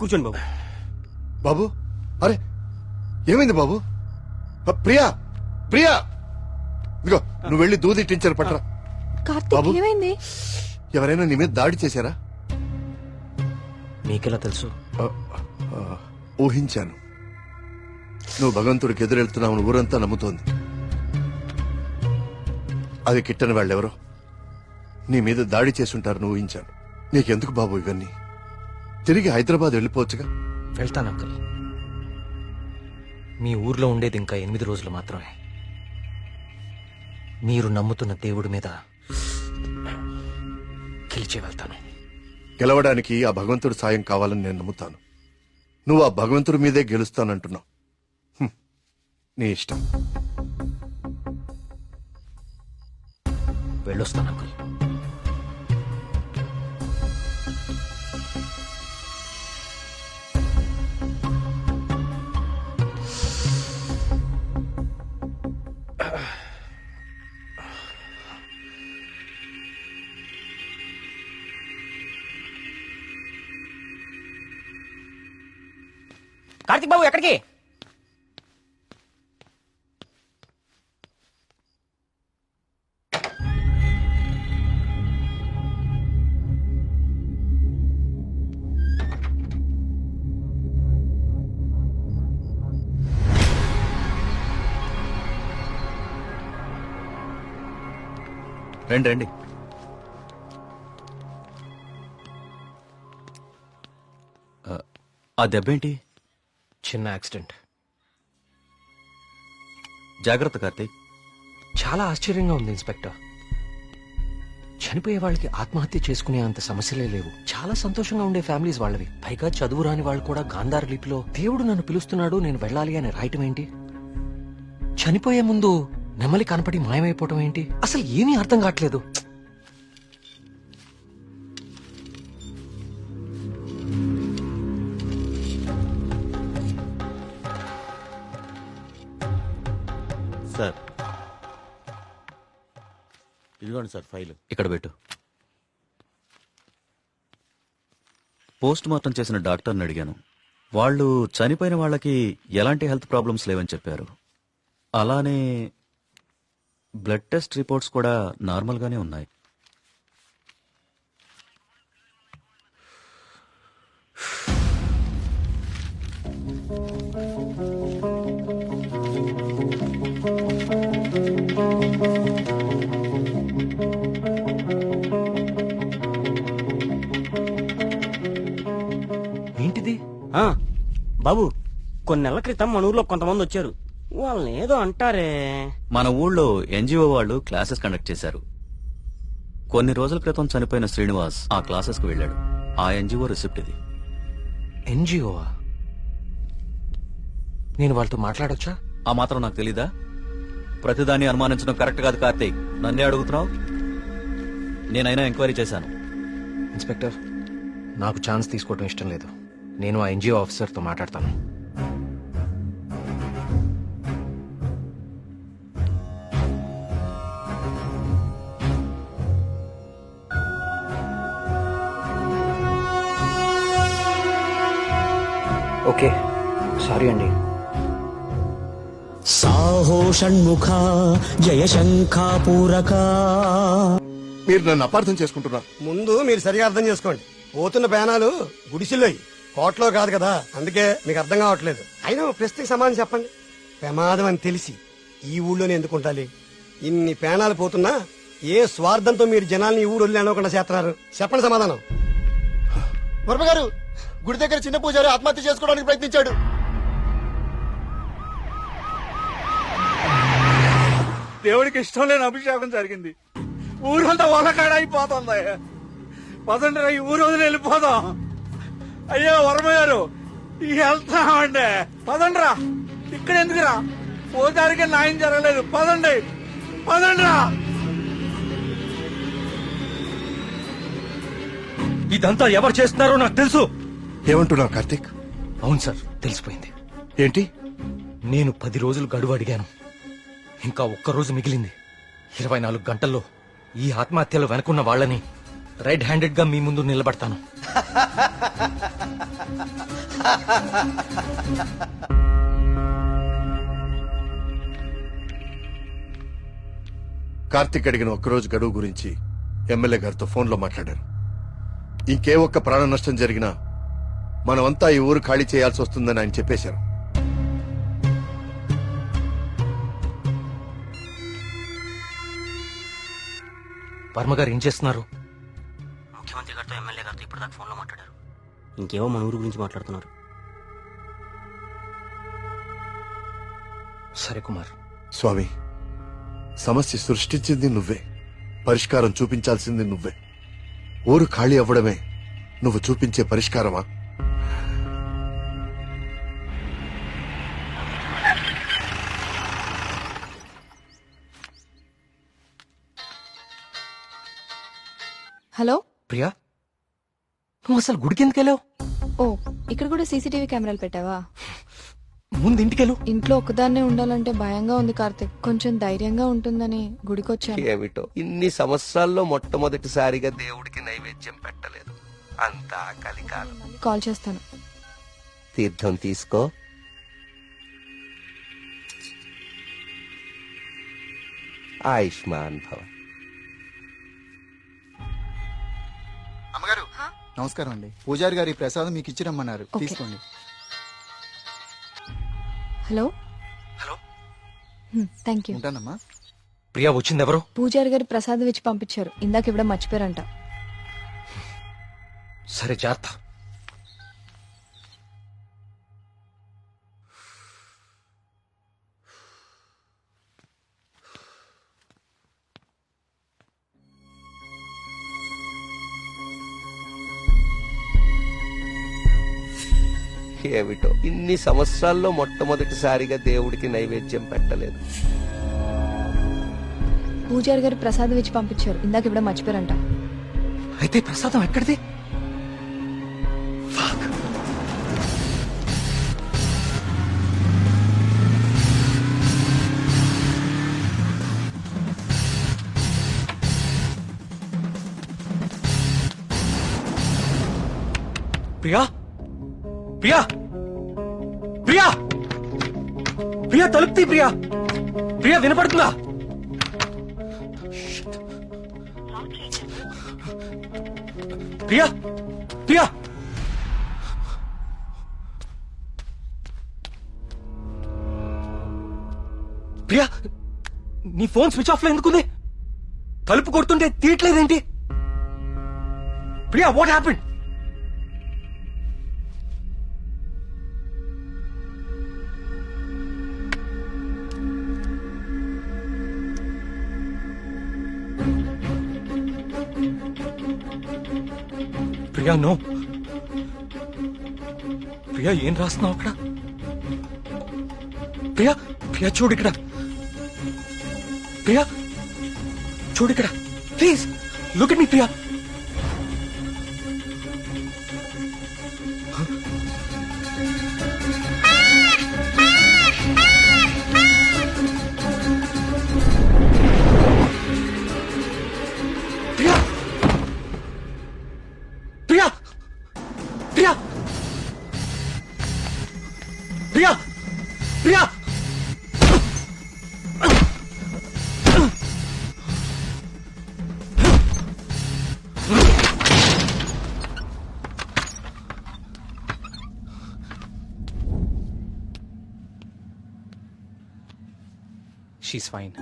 కూర్చోండి బాబు. బాబు అరే ఏమైంది బాబు? ప్రియా ప్రియా! ఇదిగో నువ్వు వెళ్ళి దూది టించర్ పట్టరా. కార్తీక్ బాబు? ఏమైంది? ఎవరైనా నీ మీద దాడి చేశారా? మీకెలా తెలుసు? ఊహించాను. నువ్వు భగవంతుడికి ఎదురెళ్తున్నావు ఊరంతా నమ్ముతోంది. అది కిట్టని వాళ్ళెవరో? నీ మీద దాడి చేసుంటారని ఊహించాను. నీకెందుకు బాబు ఇవన్నీ? తిరిగి హైదరాబాద్ వెళ్ళిపోవచ్చుగా? వెళ్తాను అంకుల్. మీ ఊర్లో ఉండేది ఇంకా ఎనిమిది రోజులు మాత్రమే. మీరు నమ్ముతున్న దేవుడి మీద గెలిచి వెళ్తాను. గెలవడానికి ఆ భగవంతుడి సాయం కావాలని నేను నమ్ముతాను. నువ్వు ఆ భగవంతుడి మీదే గెలుస్తానంటున్నావు. హ్మ్. నీ ఇష్టం. వెళ్ళొస్తాను అంకుల్. కార్తిక్ బాబు ఎక్కడికి? రండి రండి. ఆ, దెబ్బేంటి? చిన్న యాక్సిడెంట్. జాగ్రత్త కార్తీక్. చాలా ఆశ్చర్యంగా ఉంది ఇన్స్పెక్టర్. చనిపోయే వాళ్ళకి ఆత్మహత్య చేసుకునే అంత సమస్యలే లేవు. చాలా సంతోషంగా ఉండే ఫ్యామిలీస్ వాళ్ళవి. పైగా చదువు రాని వాళ్ళు కూడా గాంధార లిపిలో దేవుడు నన్ను పిలుస్తున్నాడు నేను వెళ్ళాలి అని రాయటం ఏంటి? చనిపోయే ముందు నెమలి కనపడి మాయమైపోవటం ఏంటి? అసలు ఏమీ అర్థం కావట్లేదు. సార్. ఇదిగోండి సార్ ఫైల్. ఇక్కడ పెట్టు. పోస్ట్ మార్టం చేసిన డాక్టర్ని అడిగాను. వాళ్ళు చనిపోయిన వాళ్ళకి ఎలాంటి హెల్త్ ప్రాబ్లమ్స్ లేవని చెప్పారు. అలానే బ్లడ్ టెస్ట్ రిపోర్ట్స్ కూడా నార్మల్గానే ఉన్నాయి. బాబు కొన్ని నెలల క్రితం మన ఊర్లో కొంతమంది వచ్చారు. వాళ్ళని ఏదో అంటారే. మన ఊళ్ళో ఎన్జిఓ వాళ్ళు క్లాసెస్ కండక్ట్ చేశారు. కొన్ని రోజుల క్రితం చనిపోయిన శ్రీనివాస్ ఆ క్లాసెస్కు వెళ్ళాడు. ఆ ఎన్జిఓ రిసిప్ట్ ఇది. ఎన్జిఓవా నేను వాళ్ళతో మాట్లాడొచ్చా? ఆ మాత్రం నాకు తెలీదా? ప్రతిదాన్ని అనుమానించడం కరెక్ట్ కాదు కార్తీక్. నన్నే అడుగుతున్నావు? నేనైనా ఎంక్వైరీ చేశాను. ఇన్స్పెక్టర్ నాకు ఛాన్స్ తీసుకోవడం ఇష్టం లేదు. నేను ఆ ఎన్జిఓ ఆఫీసర్తో మాట్లాడతాను. ఓకే. సారీ అండి. సాహో షణ్ముఖ జయ శంఖాపూరక మీరు నన్ను అపార్థం చేసుకుంటున్నారు. ముందు మీరు సరిగా అర్థం చేసుకోండి. పోతున్న పేనాలు కోట్లో కాదు కదా. అందుకే మీకు అర్థం కావట్లేదు. అయినా ప్రశ్నకి సమాధానం చెప్పండి. ప్రమాదం అని తెలిసి ఈ ఊళ్ళోనే ఎందుకు ఉండాలి? ఇన్ని పేనాలు పోతున్నా ఏ స్వార్థంతో మీరు జనాల్ని ఈ ఊరు వదిలి అనుకుండా చేస్తున్నారు? చెప్పండి సమాధానం. వర్మ గారు గుడి దగ్గర చిన్న పూజారి ఆత్మహత్య చేసుకోవడానికి ప్రయత్నించాడు. దేవుడికి ఇష్టం లేని అభిషేకం జరిగింది. ఊరంతా ఒలకాడ అయిపోతుంది. పదండి ఈ ఊరు వదిలి వెళ్ళిపోదాం. అయ్యో వరమయ్యారు వెళ్తామండి పదండ్రా. ఇక్కడ ఎందుకురా? పోతారికి న్యాయం జరగలేదు. పదండి. పదండ్రా. ఇదంతా ఎవరు చేస్తున్నారో నాకు తెలుసు. ఏమంటున్నావు కార్తీక్? అవును సార్ తెలిసిపోయింది. ఏంటి? నేను పది రోజులు గడువు అడిగాను. ఇంకా ఒక్క రోజు మిగిలింది. ఇరవై నాలుగు గంటల్లో ఈ ఆత్మహత్యలు వెనుకున్న వాళ్ళని రైట్ హ్యాండెడ్గా మీ ముందు నిలబడతాను. కార్తిక్ అడిగిన ఒక్కరోజు గడువు గురించి ఎమ్మెల్యే గారితో ఫోన్లో మాట్లాడారు. ఇంకే ఒక్క ప్రాణ నష్టం జరిగినా మనమంతా ఈ ఊరు ఖాళీ చేయాల్సి వస్తుందని ఆయన చెప్పేశారు. వర్మ గారు ఏం చేస్తున్నారు? ముఖ్యమంత్రి గారితో ఎమ్మెల్యే గారితో ఇప్పుడు దాకా ఫోన్లో మాట్లాడారు. ఇంకేవో మన ఊరు గురించి మాట్లాడుతున్నారు. సరే కుమార్. స్వామి సమస్య సృష్టించింది నువ్వే. పరిష్కారం చూపించాల్సింది నువ్వే. ఊరు ఖాళీ అవ్వడమే నువ్వు చూపించే పరిష్కారమా? హలో? ప్రియా నువ్వు అసలు గుడికి ఎందుకు వెళ్ళావు ఓ ఇక్కడ కూడా సీసీటీవీ కెమెరాలు పెట్టావా? ముందు ఇంటికెళ్ళు. ఇంట్లో ఒక్కదాన్నే ఉండాలంటే భయంగా ఉంది కార్తిక్. కొంచెం ధైర్యంగా ఉంటుందని గుడికొచ్చాను. ఏమిటో ఇన్ని సంవత్సరాల్లో మొట్టమొదటిసారిగా దేవుడికి నైవేద్యం పెట్టలేదు. అంతా కలికాలం. కాల్ చేస్తాను. తీర్థం తీసుకో. ఆయుష్మాన్ భవ. నమస్కారం అండి. పూజారి గారి ప్రసాదం మీకు ఇచ్చి రమ్మన్నారు. తీసుకోండి. హలో? హలో. థ్యాంక్ యూ ఉంటానమ్మా. ప్రియా వచ్చింది ఎవరు పూజారి గారు ప్రసాదం ఇచ్చి పంపించారు. ఇందాక ఇవ్వడం మర్చిపోయారంట. సరే జాగ్రత్త. ఏమిటో. ఇన్ని సంవత్సరాల్లో మొట్టమొదటిసారిగా దేవుడికి నైవేద్యం పెట్టలేదు. పూజారి గారు ప్రసాదం ఇచ్చి పంపించారు. ఇందాక ఇవ్వడం మర్చిపోయారంట. అయితే ప్రసాదం ఎక్కడిది? ప్రియా? ప్రియా? ప్రియా తలుపుతీ ప్రియా. ప్రియా వినపడుతుందా? ప్రియా ప్రియా. ప్రియా నీ ఫోన్ స్విచ్ ఆఫ్లో ఎందుకుంది? తలుపు కొడుతుంటే తీయట్లేదేంటి? Priya what happened Priya no. Priya ఏం రాస్తున్నావు అక్కడ? ప్రియా ప్రియా చూడు ఇక్కడ. ప్రియా చూడు ఇక్కడ. Please look at me Priya. She's fine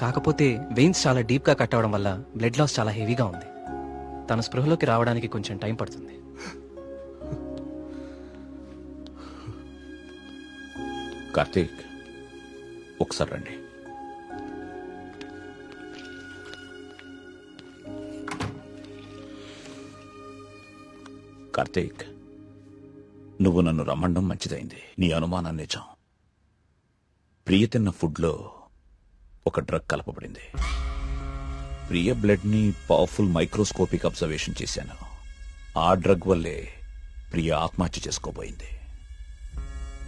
కాకపోతే వెయిన్స్ చాలా డీప్గా కట్ అవడం వల్ల బ్లడ్ లాస్ చాలా హెవీగా ఉంది. తన స్పృహలోకి రావడానికి కొంచెం టైం పడుతుంది. కార్తీక్ ఒకసారి రండి. కార్తీక్ నువ్వు నన్ను రమ్మండం మంచిదైంది. నీ అనుమానం నిజం. ప్రియ తిన్న ఫుడ్లో ఒక డ్రగ్ కలపబడింది. ప్రియ బ్లడ్ని పవర్ఫుల్ మైక్రోస్కోపిక్ అబ్జర్వేషన్ చేశాను. ఆ డ్రగ్ వల్లే ప్రియ ఆత్మహత్య చేసుకోబోయింది.